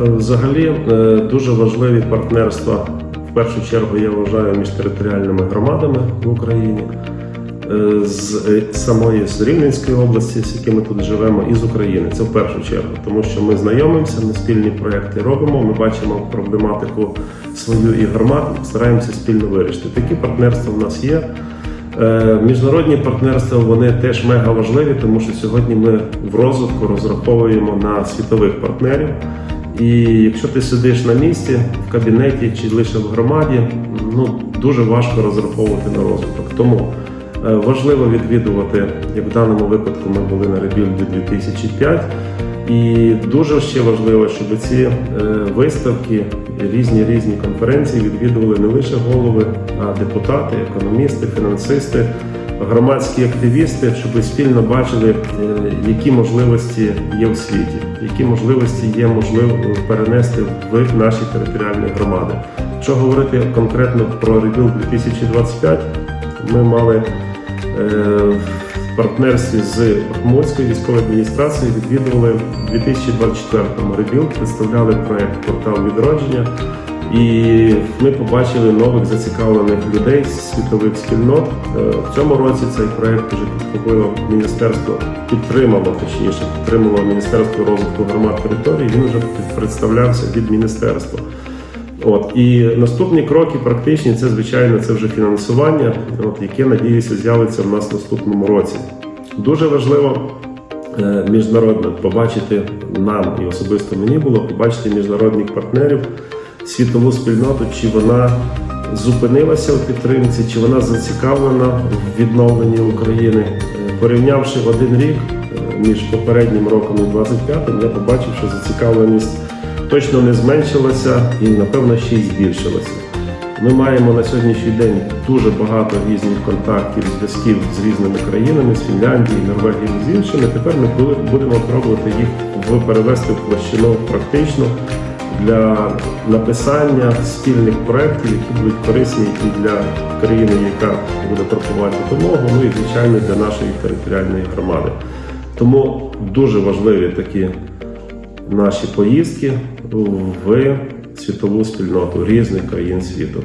Е, Взагалі е, дуже важливі партнерства. В першу чергу я вважаю між територіальними громадами в Україні е, з самої з Рівненської області, з якими тут живемо, і з України. Це в першу чергу, тому що ми знайомимося, ми спільні проекти робимо. Ми бачимо проблематику свою і громад, стараємося спільно вирішити. Такі партнерства в нас є. Міжнародні партнерства вони теж мега важливі, тому що сьогодні ми в розвитку розраховуємо на світових партнерів. І якщо ти сидиш на місці в кабінеті чи лише в громаді, ну дуже важко розраховувати на розвиток. Тому е, важливо відвідувати, як в даному випадку ми були на ребілді 2005. І дуже ще важливо, щоб ці е, виставки, різні різні конференції відвідували не лише голови, а депутати, економісти, фінансисти, громадські активісти, щоб спільно бачили, е, які можливості є в світі, які можливості є можливо перенести в наші територіальні громади. Якщо говорити конкретно про Ребіл 2025, ми мали е, в партнерстві з Бахмутською військовою адміністрацією відвідували в 2024 Ребіл, представляли проект Портал відродження. І ми побачили нових зацікавлених людей з світових спільнот. Е, В цьому році цей проект вже підхопило міністерство, підтримало точніше, підтримало Міністерство розвитку громад територій. Він вже представлявся від міністерства. От і наступні кроки практичні це звичайно це вже фінансування, от яке надіюся з'явиться в нас в наступному році. Дуже важливо е, міжнародно побачити нам і особисто мені було побачити міжнародних партнерів, світову спільноту, чи вона зупинилася у підтримці, чи вона зацікавлена в відновленні України. Е, Порівнявши один рік е, між попереднім роком і 25-м, я побачив, що зацікавленість точно не зменшилася і, напевно, ще й збільшилася. Ми маємо на сьогоднішній день дуже багато різних контактів, зв'язків з різними країнами, з Фінляндією, Норвегією, з іншими. Тепер ми будемо пробувати їх перевести в площину практично для написання спільних проєктів, які будуть корисні і для країни, яка буде пропонувати допомогу, ну і звичайно для нашої територіальної громади. Тому дуже важливі такі наші поїздки в світову спільноту різних країн світу.